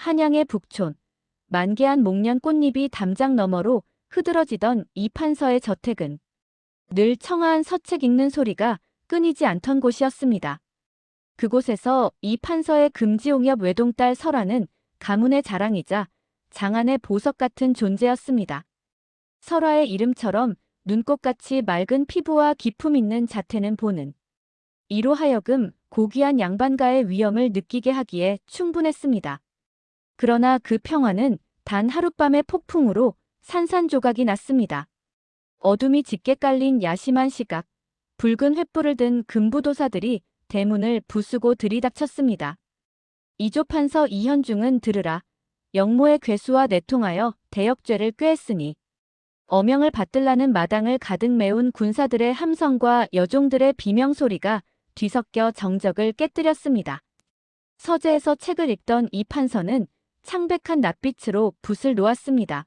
한양의 북촌. 만개한 목련 꽃잎이 담장 너머로 흐드러지던 이 판서의 저택은 늘 청아한 서책 읽는 소리가 끊이지 않던 곳이었습니다. 그곳에서 이 판서의 금지옹엽 외동딸 설아는 가문의 자랑이자 장안의 보석 같은 존재였습니다. 설아의 이름처럼 눈꽃같이 맑은 피부와 기품 있는 자태는 보는 이로 하여금 고귀한 양반가의 위엄을 느끼게 하기에 충분했습니다. 그러나 그 평화는 단 하룻밤의 폭풍으로 산산조각이 났습니다. 어둠이 짙게 깔린 야심한 시각, 붉은 횃불을 든 금부도사들이 대문을 부수고 들이닥쳤습니다. 이조판서 이현중은 들으라. 영모의 괴수와 내통하여 대역죄를 꾀했으니 어명을 받들라는 마당을 가득 메운 군사들의 함성과 여종들의 비명소리가 뒤섞여 정적을 깨뜨렸습니다. 서재에서 책을 읽던 이 판서는 창백한 낯빛으로 붓을 놓았습니다.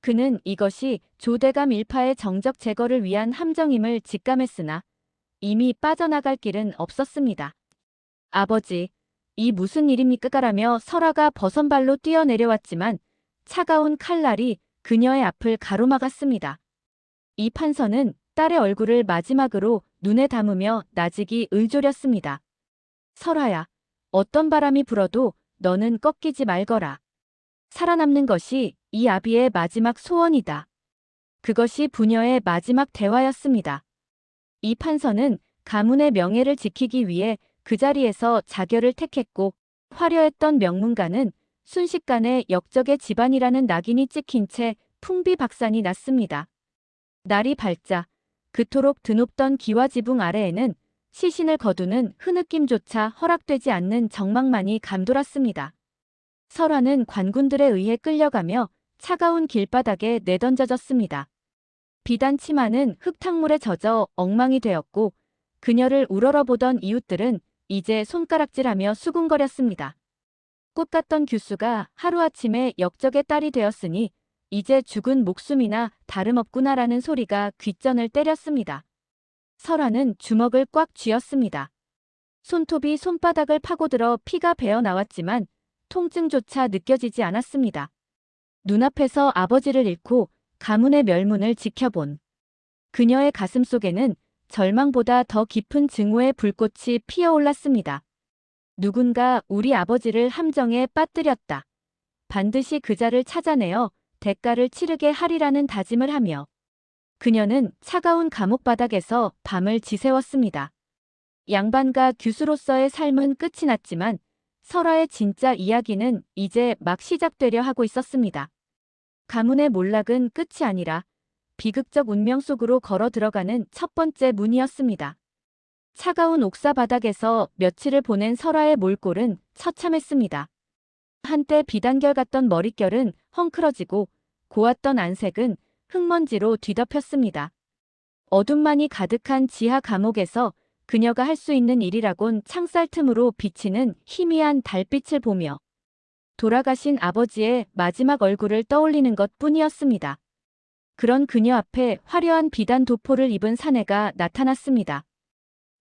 그는 이것이 조대감 일파의 정적 제거를 위한 함정임을 직감했으나 이미 빠져나갈 길은 없었습니다. 아버지, 이 무슨 일입니까라며 설아가 버선발로 뛰어내려왔지만 차가운 칼날이 그녀의 앞을 가로막았습니다. 이 판서는 딸의 얼굴을 마지막으로 눈에 담으며 나직이 을조렸습니다. 설아야, 어떤 바람이 불어도 너는 꺾이지 말거라. 살아남는 것이 이 아비의 마지막 소원이다. 그것이 부녀의 마지막 대화였습니다. 이 판서는 가문의 명예를 지키기 위해 그 자리에서 자결을 택했고 화려했던 명문가는 순식간에 역적의 집안이라는 낙인이 찍힌 채 풍비박산이 났습니다. 날이 밝자 그토록 드높던 기와 지붕 아래에는 시신을 거두는 흐느낌조차 허락되지 않는 정막만이 감돌았습니다. 설화는 관군들에 의해 끌려가며 차가운 길바닥에 내던져졌습니다. 비단 치마는 흙탕물에 젖어 엉망이 되었고 그녀를 우러러보던 이웃들은 이제 손가락질하며 수군거렸습니다. 꽃 같던 규수가 하루아침에 역적의 딸이 되었으니 이제 죽은 목숨이나 다름없구나라는 소리가 귓전을 때렸습니다. 설화는 주먹을 꽉 쥐었습니다. 손톱이 손바닥을 파고들어 피가 배어 나왔지만 통증조차 느껴지지 않았습니다. 눈앞에서 아버지를 잃고 가문의 멸문을 지켜본 그녀의 가슴 속에는 절망보다 더 깊은 증오의 불꽃이 피어올랐습니다. 누군가 우리 아버지를 함정에 빠뜨렸다. 반드시 그자를 찾아내어 대가를 치르게 하리라는 다짐을 하며 그녀는 차가운 감옥 바닥에서 밤을 지새웠습니다. 양반과 규수로서의 삶은 끝이 났지만 설화의 진짜 이야기는 이제 막 시작되려 하고 있었습니다. 가문의 몰락은 끝이 아니라 비극적 운명 속으로 걸어 들어가는 첫 번째 문이었습니다. 차가운 옥사 바닥에서 며칠을 보낸 설화의 몰골은 처참했습니다. 한때 비단결 같던 머릿결은 헝클어지고 고왔던 안색은 흙먼지로 뒤덮였습니다. 어둠만이 가득한 지하 감옥에서 그녀가 할 수 있는 일이라곤 창살 틈으로 비치는 희미한 달빛을 보며 돌아가신 아버지의 마지막 얼굴을 떠올리는 것 뿐이었습니다. 그런 그녀 앞에 화려한 비단 도포를 입은 사내가 나타났습니다.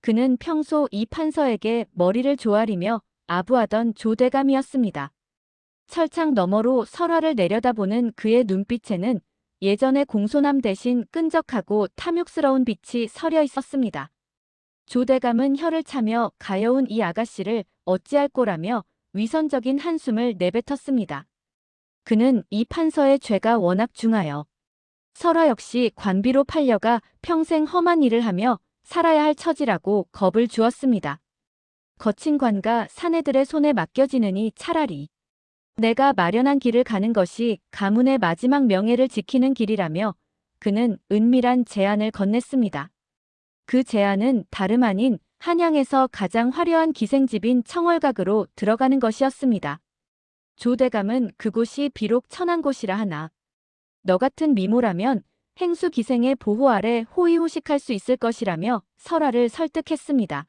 그는 평소 이 판서에게 머리를 조아리며 아부하던 조대감이었습니다. 철창 너머로 설화를 내려다보는 그의 눈빛에는 예전의 공손함 대신 끈적하고 탐욕스러운 빛이 서려 있었습니다. 조대감은 혀를 차며 가여운 이 아가씨를 어찌할 꼬라며 위선적인 한숨을 내뱉었습니다. 그는 이 판서의 죄가 워낙 중하여 설화 역시 관비로 팔려가 평생 험한 일을 하며 살아야 할 처지라고 겁을 주었습니다. 거친 관과 사내들의 손에 맡겨지느니 차라리 내가 마련한 길을 가는 것이 가문의 마지막 명예를 지키는 길이라며 그는 은밀한 제안을 건넸습니다. 그 제안은 다름 아닌 한양에서 가장 화려한 기생집인 청월각으로 들어가는 것이었습니다. 조대감은 그곳이 비록 천한 곳이라 하나 너 같은 미모라면 행수 기생의 보호 아래 호의호식할 수 있을 것이라며 설화를 설득했습니다.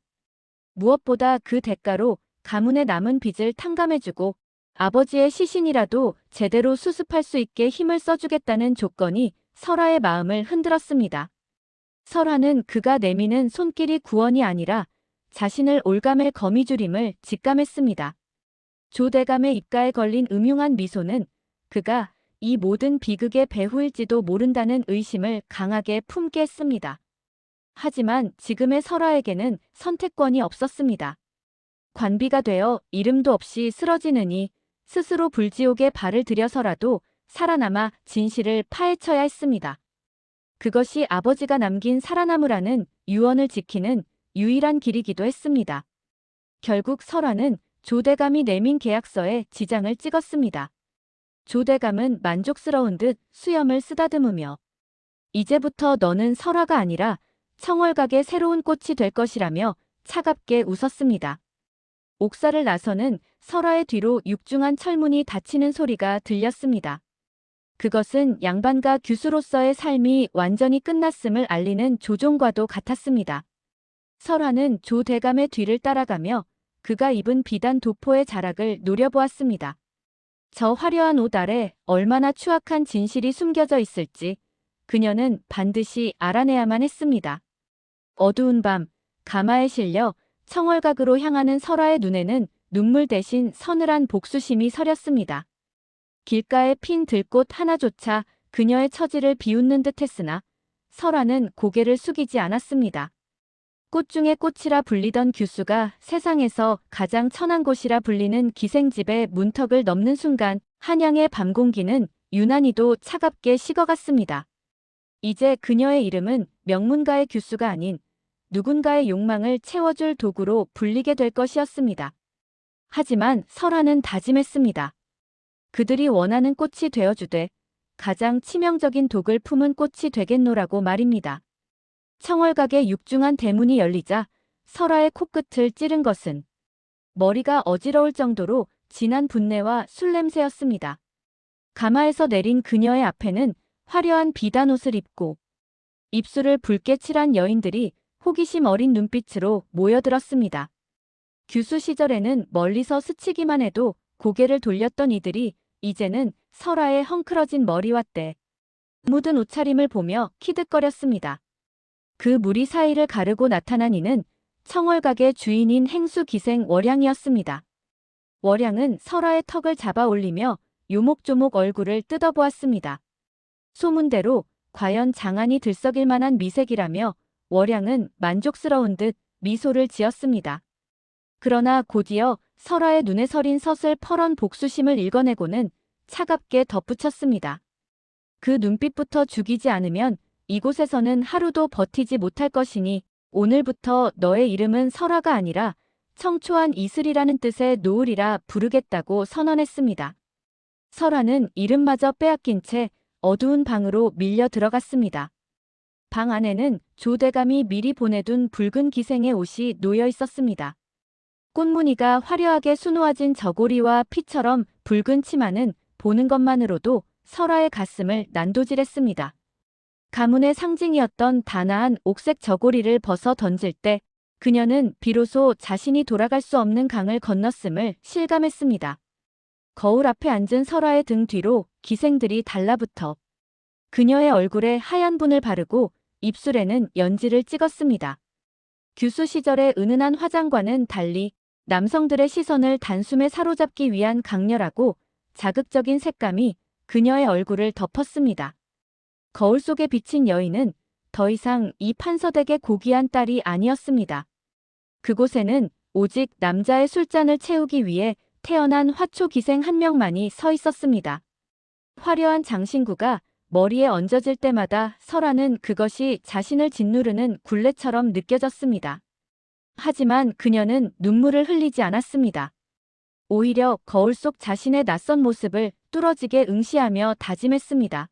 무엇보다 그 대가로 가문의 남은 빚을 탕감해주고 아버지의 시신이라도 제대로 수습할 수 있게 힘을 써주겠다는 조건이 설화의 마음을 흔들었습니다. 설화는 그가 내미는 손길이 구원이 아니라 자신을 올감의 거미줄임을 직감했습니다. 조 대감의 입가에 걸린 음흉한 미소는 그가 이 모든 비극의 배후일지도 모른다는 의심을 강하게 품게 했습니다. 하지만 지금의 설아에게는 선택권이 없었습니다. 관비가 되어 이름도 없이 쓰러지느니 스스로 불지옥에 발을 들여서라도 살아남아 진실을 파헤쳐야 했습니다. 그것이 아버지가 남긴 살아남으라는 유언을 지키는 유일한 길이기도 했습니다. 결국 설화는 조대감이 내민 계약서에 지장을 찍었습니다. 조대감은 만족스러운 듯 수염을 쓰다듬으며 이제부터 너는 설화가 아니라 청월각의 새로운 꽃이 될 것이라며 차갑게 웃었습니다. 옥사를 나서는 설화의 뒤로 육중한 철문이 닫히는 소리가 들렸습니다. 그것은 양반과 규수로서의 삶이 완전히 끝났음을 알리는 조종과도 같았습니다. 설화는 조 대감의 뒤를 따라가며 그가 입은 비단 도포의 자락을 노려보았습니다. 저 화려한 옷 아래 얼마나 추악한 진실이 숨겨져 있을지 그녀는 반드시 알아내야만 했습니다. 어두운 밤, 가마에 실려 청월각으로 향하는 설화의 눈에는 눈물 대신 서늘한 복수심이 서렸습니다. 길가에 핀 들꽃 하나조차 그녀의 처지를 비웃는 듯 했으나 설화는 고개를 숙이지 않았습니다. 꽃 중의 꽃이라 불리던 규수가 세상에서 가장 천한 곳이라 불리는 기생집의 문턱을 넘는 순간 한양의 밤 공기는 유난히도 차갑게 식어갔습니다. 이제 그녀의 이름은 명문가의 규수가 아닌 누군가의 욕망을 채워줄 도구로 불리게 될 것이었습니다. 하지만 설화는 다짐했습니다. 그들이 원하는 꽃이 되어주되 가장 치명적인 독을 품은 꽃이 되겠노라고 말입니다. 청월각의 육중한 대문이 열리자 설화의 코끝을 찌른 것은 머리가 어지러울 정도로 진한 분내와 술 냄새였습니다. 가마에서 내린 그녀의 앞에는 화려한 비단 옷을 입고 입술을 붉게 칠한 여인들이 호기심 어린 눈빛으로 모여들었습니다. 규수 시절에는 멀리서 스치기만 해도 고개를 돌렸던 이들이 이제는 설아의 헝클어진 머리와 때 묻은 옷차림을 보며 키득거렸습니다. 그 무리 사이를 가르고 나타난 이는 청월각의 주인인 행수 기생 월양이었습니다. 월양은 설아의 턱을 잡아 올리며 요목조목 얼굴을 뜯어보았습니다. 소문대로 과연 장안이 들썩일 만한 미색이라며 월양은 만족스러운 듯 미소를 지었습니다. 그러나 곧이어 설아의 눈에 서린 서슬 퍼런 복수심을 읽어내고는 차갑게 덧붙였습니다. 그 눈빛부터 죽이지 않으면 이곳에서는 하루도 버티지 못할 것이니 오늘부터 너의 이름은 설아가 아니라 청초한 이슬이라는 뜻의 노을이라 부르겠다고 선언했습니다. 설아는 이름마저 빼앗긴 채 어두운 방으로 밀려 들어갔습니다. 방 안에는 조대감이 미리 보내둔 붉은 기생의 옷이 놓여 있었습니다. 꽃무늬가 화려하게 수놓아진 저고리와 피처럼 붉은 치마는 보는 것만으로도 설아의 가슴을 난도질했습니다. 가문의 상징이었던 단아한 옥색 저고리를 벗어 던질 때 그녀는 비로소 자신이 돌아갈 수 없는 강을 건넜음을 실감했습니다. 거울 앞에 앉은 설아의 등 뒤로 기생들이 달라붙어 그녀의 얼굴에 하얀 분을 바르고 입술에는 연지를 찍었습니다. 규수 시절의 은은한 화장과는 달리 남성들의 시선을 단숨에 사로잡기 위한 강렬하고 자극적인 색감이 그녀의 얼굴을 덮었습니다. 거울 속에 비친 여인은 더 이상 이 판서댁의 고귀한 딸이 아니었습니다. 그곳에는 오직 남자의 술잔을 채우기 위해 태어난 화초 기생 한 명만이 서 있었습니다. 화려한 장신구가 머리에 얹어질 때마다 설아는 그것이 자신을 짓누르는 굴레처럼 느껴졌습니다. 하지만 그녀는 눈물을 흘리지 않았습니다. 오히려 거울 속 자신의 낯선 모습을 뚫어지게 응시하며 다짐했습니다.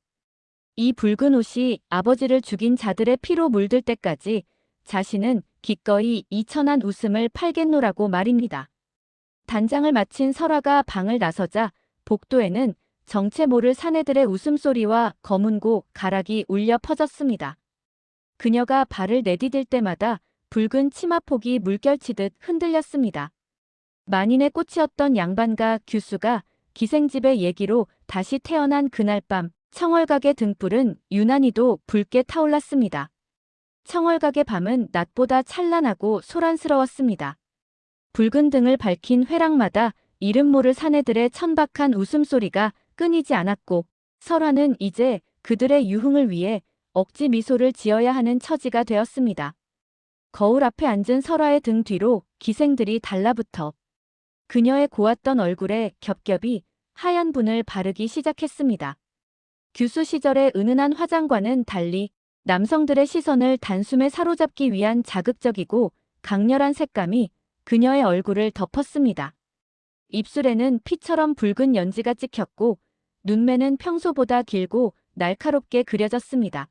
이 붉은 옷이 아버지를 죽인 자들의 피로 물들 때까지 자신은 기꺼이 이천한 웃음을 팔겠노라고 말입니다. 단장을 마친 설아가 방을 나서자 복도에는 정체 모를 사내들의 웃음소리와 검은고 가락이 울려 퍼졌습니다. 그녀가 발을 내디딜 때마다 붉은 치마폭이 물결치듯 흔들렸습니다. 만인의 꽃이었던 양반과 규수가 기생집의 얘기로 다시 태어난 그날 밤 청월각의 등불은 유난히도 붉게 타올랐습니다. 청월각의 밤은 낮보다 찬란하고 소란스러웠습니다. 붉은 등을 밝힌 회랑마다 이름 모를 사내들의 천박한 웃음소리가 끊이지 않았고 설화는 이제 그들의 유흥을 위해 억지 미소를 지어야 하는 처지가 되었습니다. 거울 앞에 앉은 설화의 등 뒤로 기생들이 달라붙어 그녀의 고왔던 얼굴에 겹겹이 하얀 분을 바르기 시작했습니다. 규수 시절의 은은한 화장과는 달리 남성들의 시선을 단숨에 사로잡기 위한 자극적이고 강렬한 색감이 그녀의 얼굴을 덮었습니다. 입술에는 피처럼 붉은 연지가 찍혔고 눈매는 평소보다 길고 날카롭게 그려졌습니다.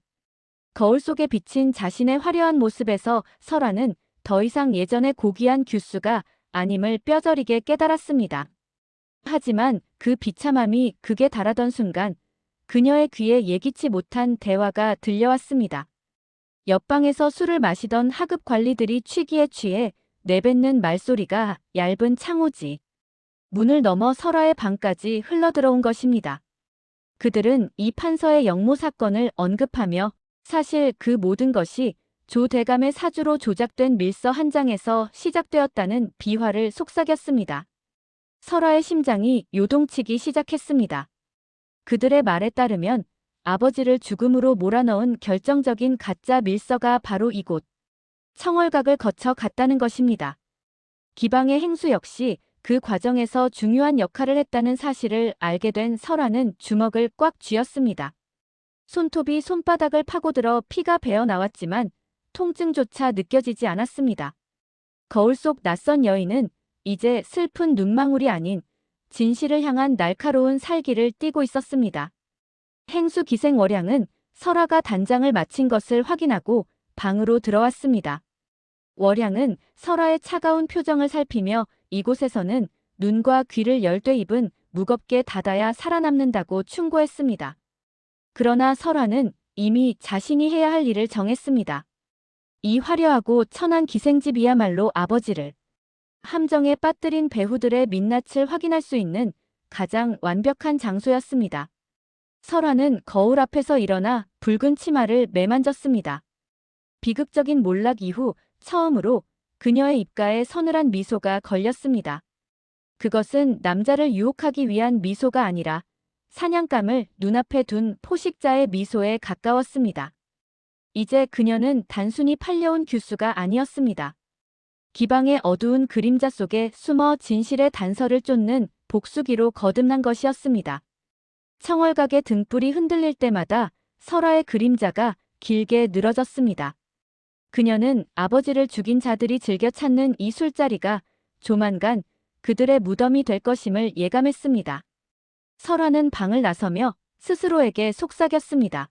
거울 속에 비친 자신의 화려한 모습에서 설아는 더 이상 예전의 고귀한 규수가 아님을 뼈저리게 깨달았습니다. 하지만 그 비참함이 극에 달하던 순간 그녀의 귀에 예기치 못한 대화가 들려왔습니다. 옆방에서 술을 마시던 하급 관리들이 취기에 취해 내뱉는 말소리가 얇은 창호지. 문을 넘어 설아의 방까지 흘러들어온 것입니다. 그들은 이 판서의 영모 사건을 언급하며 사실 그 모든 것이 조 대감의 사주로 조작된 밀서 한 장에서 시작되었다는 비화를 속삭였습니다. 설아의 심장이 요동치기 시작했습니다. 그들의 말에 따르면 아버지를 죽음으로 몰아넣은 결정적인 가짜 밀서가 바로 이곳 청월각을 거쳐 갔다는 것입니다. 기방의 행수 역시 그 과정에서 중요한 역할을 했다는 사실을 알게 된 설아는 주먹을 꽉 쥐었습니다. 손톱이 손바닥을 파고들어 피가 배어 나왔지만 통증조차 느껴지지 않았습니다. 거울 속 낯선 여인은 이제 슬픈 눈망울이 아닌 진실을 향한 날카로운 살기를 띠고 있었습니다. 행수 기생 월양은 설아가 단장을 마친 것을 확인하고 방으로 들어왔습니다. 월양은 설아의 차가운 표정을 살피며 이곳에서는 눈과 귀를 열되 입은 무겁게 닫아야 살아남는다고 충고했습니다. 그러나 설아는 이미 자신이 해야 할 일을 정했습니다. 이 화려하고 천한 기생집이야말로 아버지를 함정에 빠뜨린 배후들의 민낯을 확인할 수 있는 가장 완벽한 장소였습니다. 설아는 거울 앞에서 일어나 붉은 치마를 매만졌습니다. 비극적인 몰락 이후 처음으로 그녀의 입가에 서늘한 미소가 걸렸습니다. 그것은 남자를 유혹하기 위한 미소가 아니라 사냥감을 눈앞에 둔 포식자의 미소에 가까웠습니다. 이제 그녀는 단순히 팔려온 규수가 아니었습니다. 기방의 어두운 그림자 속에 숨어 진실의 단서를 쫓는 복수기로 거듭난 것이었습니다. 청월각의 등불이 흔들릴 때마다 설아의 그림자가 길게 늘어졌습니다. 그녀는 아버지를 죽인 자들이 즐겨 찾는 이 술자리가 조만간 그들의 무덤이 될 것임을 예감했습니다. 설아는 방을 나서며 스스로에게 속삭였습니다.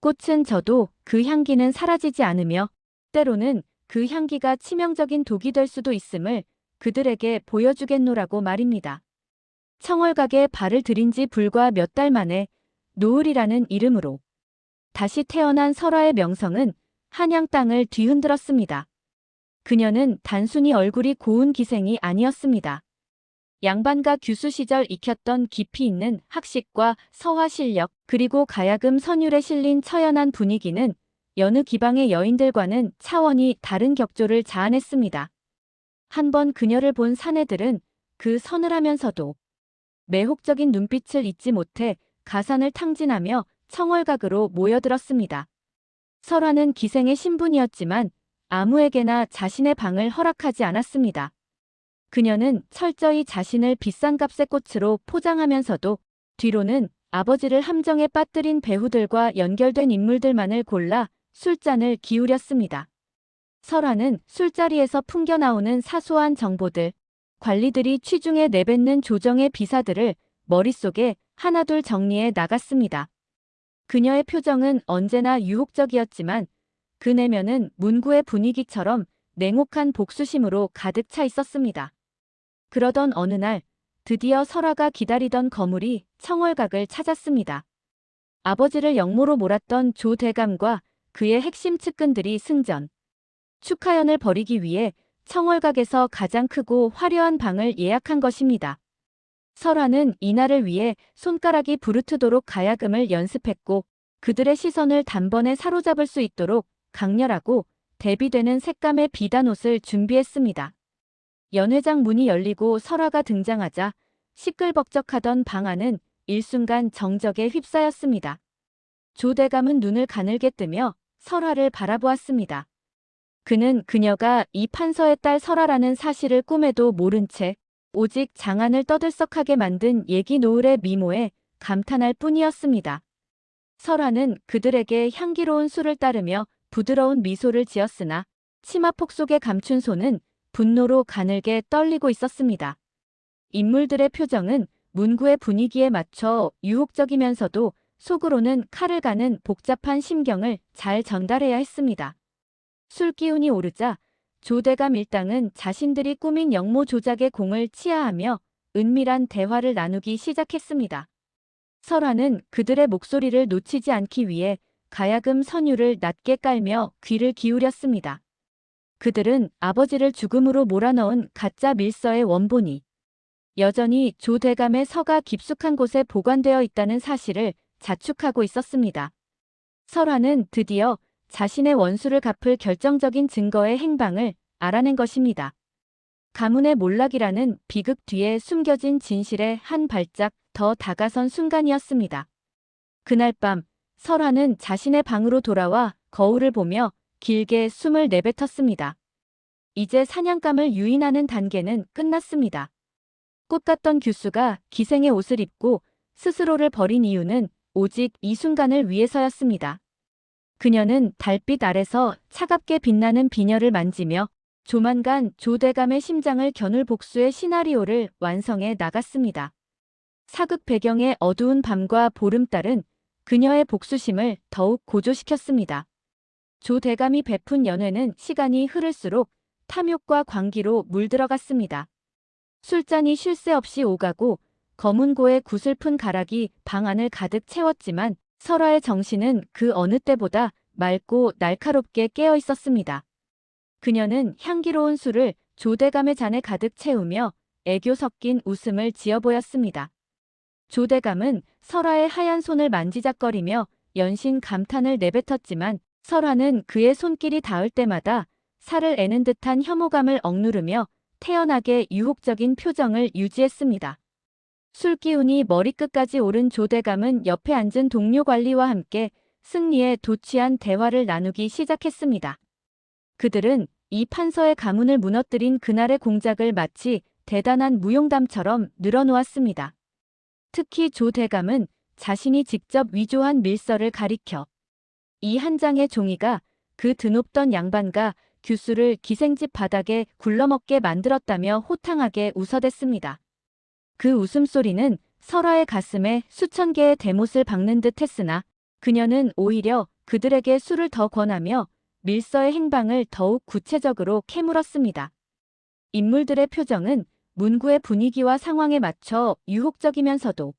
꽃은 저도 그 향기는 사라지지 않으며 때로는 그 향기가 치명적인 독이 될 수도 있음을 그들에게 보여주겠노라고 말입니다. 청월각에 발을 들인 지 불과 몇 달 만에 노을이라는 이름으로 다시 태어난 설아의 명성은 한양 땅을 뒤흔들었습니다. 그녀는 단순히 얼굴이 고운 기생이 아니었습니다. 양반가 규수 시절 익혔던 깊이 있는 학식과 서화 실력 그리고 가야금 선율에 실린 처연한 분위기는 여느 기방의 여인들과는 차원이 다른 격조를 자아냈습니다. 한 번 그녀를 본 사내들은 그 서늘하면서도 매혹적인 눈빛을 잊지 못해 가산을 탕진하며 청월각으로 모여들었습니다. 설화는 기생의 신분이었지만 아무에게나 자신의 방을 허락하지 않았습니다. 그녀는 철저히 자신을 비싼 값의 꽃으로 포장하면서도 뒤로는 아버지를 함정에 빠뜨린 배후들과 연결된 인물들만을 골라 술잔을 기울였습니다. 설화는 술자리에서 풍겨나오는 사소한 정보들, 관리들이 취중에 내뱉는 조정의 비사들을 머릿속에 하나둘 정리해 나갔습니다. 그녀의 표정은 언제나 유혹적이었지만 그 내면은 문구의 분위기처럼 냉혹한 복수심으로 가득 차 있었습니다. 그러던 어느 날 드디어 설아가 기다리던 거물이 청월각을 찾았습니다. 아버지를 영모로 몰았던 조 대감과 그의 핵심 측근들이 승전. 축하연을 벌이기 위해 청월각에서 가장 크고 화려한 방을 예약한 것입니다. 설화는 이날을 위해 손가락이 부르트도록 가야금을 연습했고 그들의 시선을 단번에 사로잡을 수 있도록 강렬하고 대비되는 색감의 비단옷을 준비했습니다. 연회장 문이 열리고 설화가 등장하자 시끌벅적하던 방 안은 일순간 정적에 휩싸였습니다. 조대감은 눈을 가늘게 뜨며 설화를 바라보았습니다. 그는 그녀가 이 판서의 딸 설화라는 사실을 꿈에도 모른 채 오직 장안을 떠들썩하게 만든 얘기 노을의 미모에 감탄할 뿐이었습니다. 설화는 그들에게 향기로운 술을 따르며 부드러운 미소를 지었으나 치마폭 속에 감춘 손은 분노로 가늘게 떨리고 있었습니다. 인물들의 표정은 문구의 분위기에 맞춰 유혹적이면서도 속으로는 칼을 가는 복잡한 심경을 잘 전달해야 했습니다. 술 기운이 오르자 조대감 일당은 자신들이 꾸민 영모 조작의 공을 치하하며 은밀한 대화를 나누기 시작했습니다. 설화는 그들의 목소리를 놓치지 않기 위해 가야금 선율을 낮게 깔며 귀를 기울였습니다. 그들은 아버지를 죽음으로 몰아넣은 가짜 밀서의 원본이 여전히 조대감의 서가 깊숙한 곳에 보관되어 있다는 사실을 자축하고 있었습니다. 설화는 드디어 자신의 원수를 갚을 결정적인 증거의 행방을 알아낸 것입니다. 가문의 몰락이라는 비극 뒤에 숨겨진 진실에 한 발짝 더 다가선 순간이었습니다. 그날 밤 설화는 자신의 방으로 돌아와 거울을 보며 길게 숨을 내뱉었습니다. 이제 사냥감을 유인하는 단계는 끝났습니다. 꽃 같던 규수가 기생의 옷을 입고 스스로를 버린 이유는 오직 이 순간을 위해서였습니다. 그녀는 달빛 아래서 차갑게 빛나는 비녀를 만지며 조만간 조대감의 심장을 겨눌 복수의 시나리오를 완성해 나갔습니다. 사극 배경의 어두운 밤과 보름달은 그녀의 복수심을 더욱 고조시켰습니다. 조대감이 베푼 연회는 시간이 흐를수록 탐욕과 광기로 물들어갔습니다. 술잔이 쉴 새 없이 오가고 검은 고의 구슬픈 가락이 방 안을 가득 채웠지만 설화의 정신은 그 어느 때보다 맑고 날카롭게 깨어 있었습니다. 그녀는 향기로운 술을 조대감의 잔에 가득 채우며 애교 섞인 웃음을 지어 보였습니다. 조대감은 설화의 하얀 손을 만지작거리며 연신 감탄을 내뱉었지만 설화는 그의 손길이 닿을 때마다 살을 애는 듯한 혐오감을 억누르며 태연하게 유혹적인 표정을 유지했습니다. 술 기운이 머리끝까지 오른 조대감은 옆에 앉은 동료 관리와 함께 승리에 도취한 대화를 나누기 시작했습니다. 그들은 이 판서의 가문을 무너뜨린 그날의 공작을 마치 대단한 무용담처럼 늘어놓았습니다. 특히 조 대감은 자신이 직접 위조한 밀서를 가리켜 이 한 장의 종이가 그 드높던 양반과 규수를 기생집 바닥에 굴러먹게 만들었다며 호탕하게 웃어댔습니다. 그 웃음소리는 설화의 가슴에 수천 개의 대못을 박는 듯 했으나 그녀는 오히려 그들에게 술을 더 권하며 밀서의 행방을 더욱 구체적으로 캐물었습니다. 인물들의 표정은 문구의 분위기와 상황에 맞춰 유혹적이면서도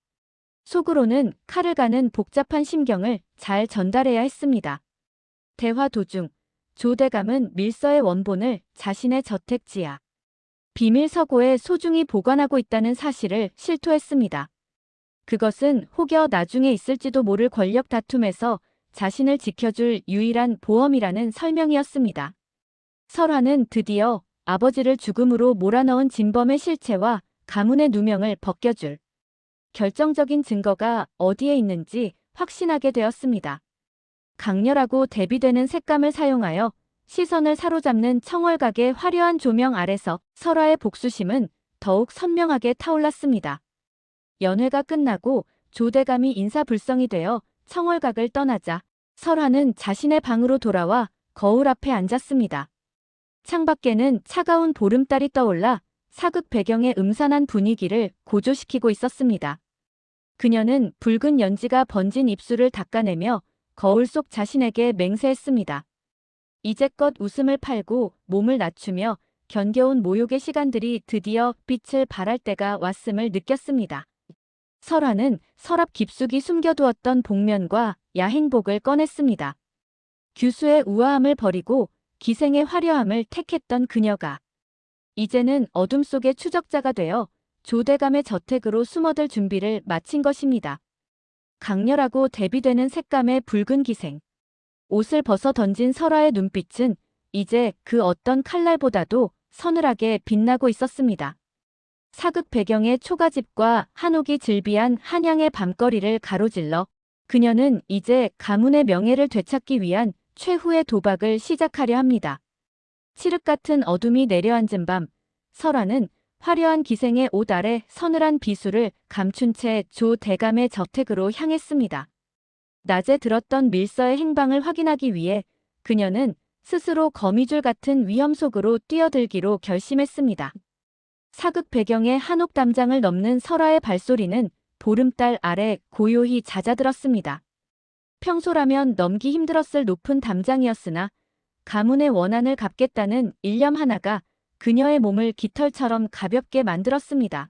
속으로는 칼을 가는 복잡한 심경을 잘 전달해야 했습니다. 대화 도중 조 대감은 밀서의 원본을 자신의 저택 지하 비밀 서고에 소중히 보관하고 있다는 사실을 실토했습니다. 그것은 혹여 나중에 있을지도 모를 권력 다툼에서 자신을 지켜줄 유일한 보험이라는 설명이었습니다. 설화는 드디어 아버지를 죽음으로 몰아넣은 진범의 실체와 가문의 누명을 벗겨줄 결정적인 증거가 어디에 있는지 확신하게 되었습니다. 강렬하고 대비되는 색감을 사용하여 시선을 사로잡는 청월각의 화려한 조명 아래서 설화의 복수심은 더욱 선명하게 타올랐습니다. 연회가 끝나고 조대감이 인사불성이 되어 청월각을 떠나자 설화는 자신의 방으로 돌아와 거울 앞에 앉았습니다. 창밖에는 차가운 보름달이 떠올라 사극 배경의 음산한 분위기를 고조시키고 있었습니다. 그녀는 붉은 연지가 번진 입술을 닦아내며 거울 속 자신에게 맹세했습니다. 이제껏 웃음을 팔고 몸을 낮추며 견뎌온 모욕의 시간들이 드디어 빛을 발할 때가 왔음을 느꼈습니다. 설화는 서랍 깊숙이 숨겨두었던 복면과 야행복을 꺼냈습니다. 규수의 우아함을 버리고 기생의 화려함을 택했던 그녀가 이제는 어둠 속의 추적자가 되어 조대감의 저택으로 숨어들 준비를 마친 것입니다. 강렬하고 대비되는 색감의 붉은 기생. 옷을 벗어 던진 설화의 눈빛은 이제 그 어떤 칼날보다도 서늘하게 빛나고 있었습니다. 사극 배경의 초가집과 한옥이 즐비한 한양의 밤거리를 가로질러 그녀는 이제 가문의 명예를 되찾기 위한 최후의 도박을 시작하려 합니다. 칠흑 같은 어둠이 내려앉은 밤, 설아는 화려한 기생의 옷 아래 서늘한 비수를 감춘 채 조 대감의 저택으로 향했습니다. 낮에 들었던 밀서의 행방을 확인하기 위해 그녀는 스스로 거미줄 같은 위험 속으로 뛰어들기로 결심했습니다. 사극 배경의 한옥 담장을 넘는 설아의 발소리는 보름달 아래 고요히 잦아들었습니다. 평소라면 넘기 힘들었을 높은 담장이었으나 가문의 원한을 갚겠다는 일념 하나가 그녀의 몸을 깃털처럼 가볍게 만들었습니다.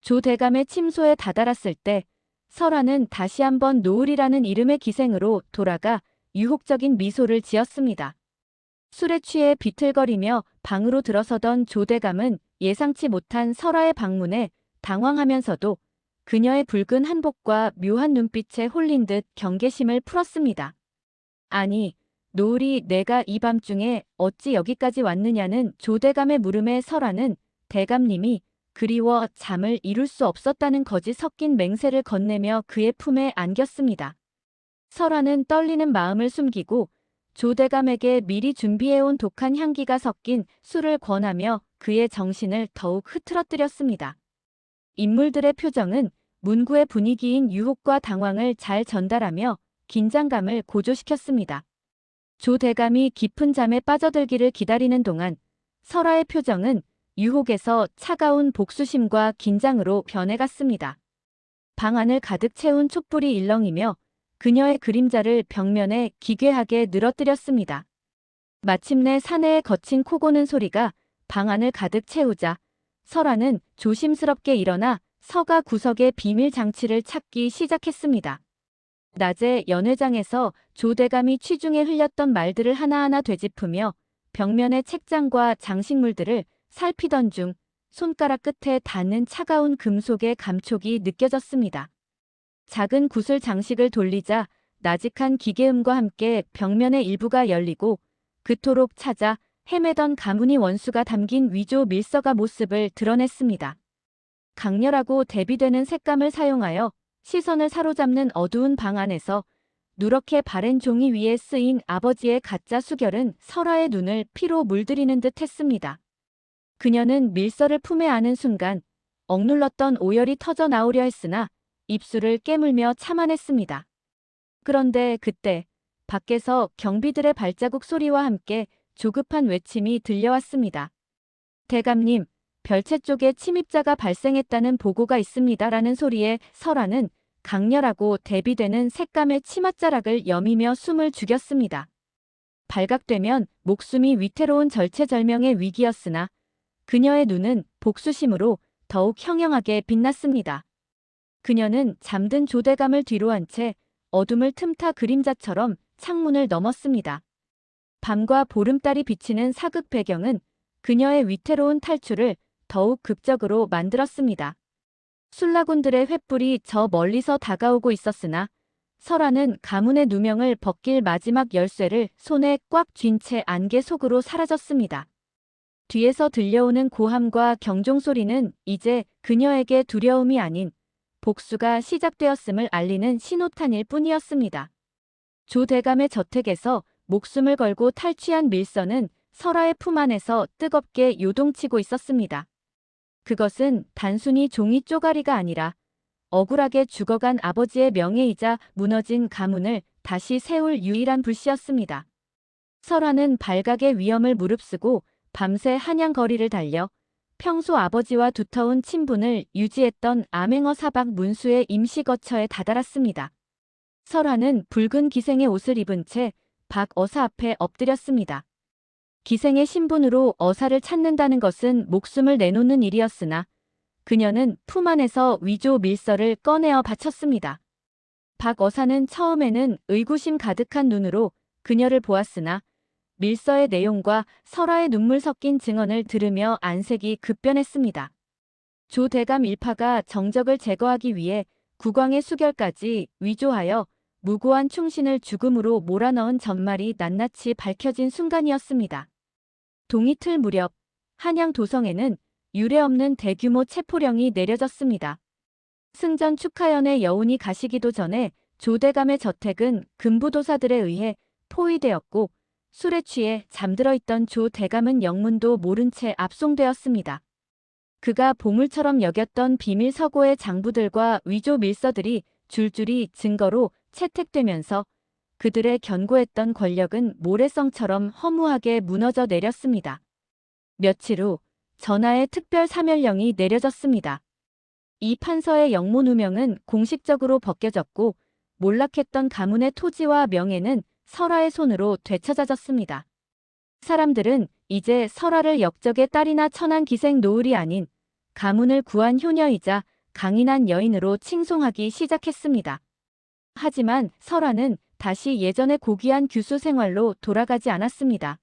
조 대감의 침소에 다다랐을 때 설아는 다시 한번 노을이라는 이름의 기생으로 돌아가 유혹적인 미소를 지었습니다. 술에 취해 비틀거리며 방으로 들어서던 조 대감은 예상치 못한 설아의 방문에 당황하면서도 그녀의 붉은 한복과 묘한 눈빛에 홀린 듯 경계심을 풀었습니다. 아니, 노을이 내가 이 밤중에 어찌 여기까지 왔느냐는 조대감의 물음에 설아는 대감님이 그리워 잠을 이룰 수 없었다는 거짓 섞인 맹세를 건네며 그의 품에 안겼습니다. 설아는 떨리는 마음을 숨기고 조대감에게 미리 준비해온 독한 향기가 섞인 술을 권하며 그의 정신을 더욱 흐트러뜨렸습니다. 인물들의 표정은 문구의 분위기인 유혹과 당황을 잘 전달하며 긴장감을 고조시켰습니다. 조 대감이 깊은 잠에 빠져들기를 기다리는 동안 설아의 표정은 유혹에서 차가운 복수심과 긴장으로 변해갔습니다. 방 안을 가득 채운 촛불이 일렁이며 그녀의 그림자를 벽면에 기괴하게 늘어뜨렸습니다. 마침내 사내의 거친 코 고는 소리가 방 안을 가득 채우자 설아는 조심스럽게 일어나 서가 구석의 비밀 장치를 찾기 시작했습니다. 낮에 연회장에서 조대감이 취중에 흘렸던 말들을 하나하나 되짚으며 벽면의 책장과 장식물들을 살피던 중 손가락 끝에 닿는 차가운 금속의 감촉이 느껴졌습니다. 작은 구슬 장식을 돌리자 나직한 기계음과 함께 벽면의 일부가 열리고 그토록 찾아 헤매던 가문이 원수가 담긴 위조 밀서가 모습을 드러냈습니다. 강렬하고 대비되는 색감을 사용하여 시선을 사로잡는 어두운 방 안에서 누렇게 바랜 종이 위에 쓰인 아버지의 가짜 수결은 설아의 눈을 피로 물들이는 듯 했습니다. 그녀는 밀서를 품에 안은 순간 억눌렀던 오열이 터져 나오려 했으나 입술을 깨물며 참아냈습니다. 그런데 그때 밖에서 경비들의 발자국 소리와 함께 조급한 외침이 들려왔습니다. 대감님, 별채 쪽에 침입자가 발생했다는 보고가 있습니다 라는 소리에 설아는 강렬하고 대비되는 색감의 치맛자락을 여미며 숨을 죽였습니다. 발각되면 목숨이 위태로운 절체절명의 위기였으나 그녀의 눈은 복수심으로 더욱 형형하게 빛났습니다. 그녀는 잠든 조대감을 뒤로 한 채 어둠을 틈타 그림자처럼 창문을 넘었습니다. 밤과 보름달이 비치는 사극 배경은 그녀의 위태로운 탈출을 더욱 극적으로 만들었습니다. 술라군들의 횃불이 저 멀리서 다가오고 있었으나 설아는 가문의 누명을 벗길 마지막 열쇠를 손에 꽉 쥔 채 안개 속으로 사라졌습니다. 뒤에서 들려오는 고함과 경종 소리는 이제 그녀에게 두려움이 아닌 복수가 시작되었음을 알리는 신호탄일 뿐이었습니다. 조 대감의 저택에서 목숨을 걸고 탈취한 밀서는 설아의 품 안에서 뜨겁게 요동치고 있었습니다. 그것은 단순히 종이 쪼가리가 아니라 억울하게 죽어간 아버지의 명예이자 무너진 가문을 다시 세울 유일한 불씨였습니다. 설화는 발각의 위험을 무릅쓰고 밤새 한양 거리를 달려 평소 아버지와 두터운 친분을 유지했던 암행어 사박 문수의 임시거처에 다다랐습니다. 설화는 붉은 기생의 옷을 입은 채 박 어사 앞에 엎드렸습니다. 기생의 신분으로 어사를 찾는다는 것은 목숨을 내놓는 일이었으나 그녀는 품 안에서 위조 밀서를 꺼내어 바쳤습니다. 박 어사는 처음에는 의구심 가득한 눈으로 그녀를 보았으나 밀서의 내용과 설화의 눈물 섞인 증언을 들으며 안색이 급변했습니다. 조 대감 일파가 정적을 제거하기 위해 국왕의 수결까지 위조하여 무고한 충신을 죽음으로 몰아넣은 전말이 낱낱이 밝혀진 순간이었습니다. 동이틀 무렵 한양 도성에는 유례 없는 대규모 체포령이 내려졌습니다. 승전 축하연의 여운이 가시기도 전에 조대감의 저택은 금부도사들에 의해 포위되었고 술에 취해 잠들어 있던 조 대감은 영문도 모른 채 압송되었습니다. 그가 보물처럼 여겼던 비밀 서고의 장부들과 위조 밀서들이 줄줄이 증거로 채택되면서 그들의 견고했던 권력은 모래성처럼 허무하게 무너져 내렸습니다. 며칠 후 전하의 특별 사멸령이 내려졌습니다. 이 판서의 영모 누명은 공식적으로 벗겨졌고 몰락했던 가문의 토지와 명예는 설화의 손으로 되찾아졌습니다. 사람들은 이제 설화를 역적의 딸이나 천한 기생 노을이 아닌 가문을 구한 효녀이자 강인한 여인으로 칭송하기 시작했습니다. 하지만 설화는 다시 예전의 고귀한 규수 생활로 돌아가지 않았습니다.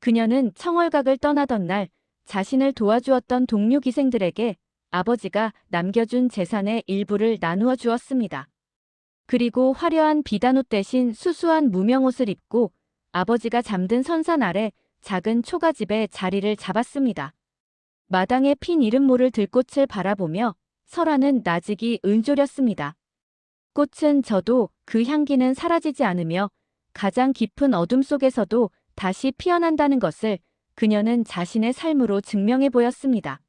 그녀는 청월각을 떠나던 날 자신을 도와주었던 동료 기생들에게 아버지가 남겨준 재산의 일부를 나누어 주었습니다. 그리고 화려한 비단옷 대신 수수한 무명옷을 입고 아버지가 잠든 선산 아래 작은 초가집에 자리를 잡았습니다. 마당에 핀 이름 모를 들꽃을 바라보며 설아는 나직이 은조렸습니다. 꽃은 저도 그 향기는 사라지지 않으며 가장 깊은 어둠 속에서도 다시 피어난다는 것을 그녀는 자신의 삶으로 증명해 보였습니다.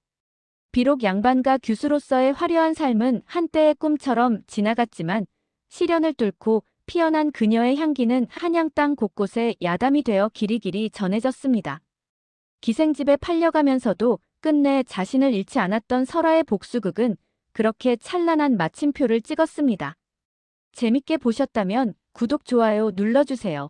비록 양반과 규수로서의 화려한 삶은 한때의 꿈처럼 지나갔지만 시련을 뚫고 피어난 그녀의 향기는 한양 땅 곳곳에 야담이 되어 길이길이 전해졌습니다. 기생집에 팔려가면서도 끝내 자신을 잃지 않았던 설아의 복수극은 그렇게 찬란한 마침표를 찍었습니다. 재밌게 보셨다면 구독, 좋아요 눌러주세요.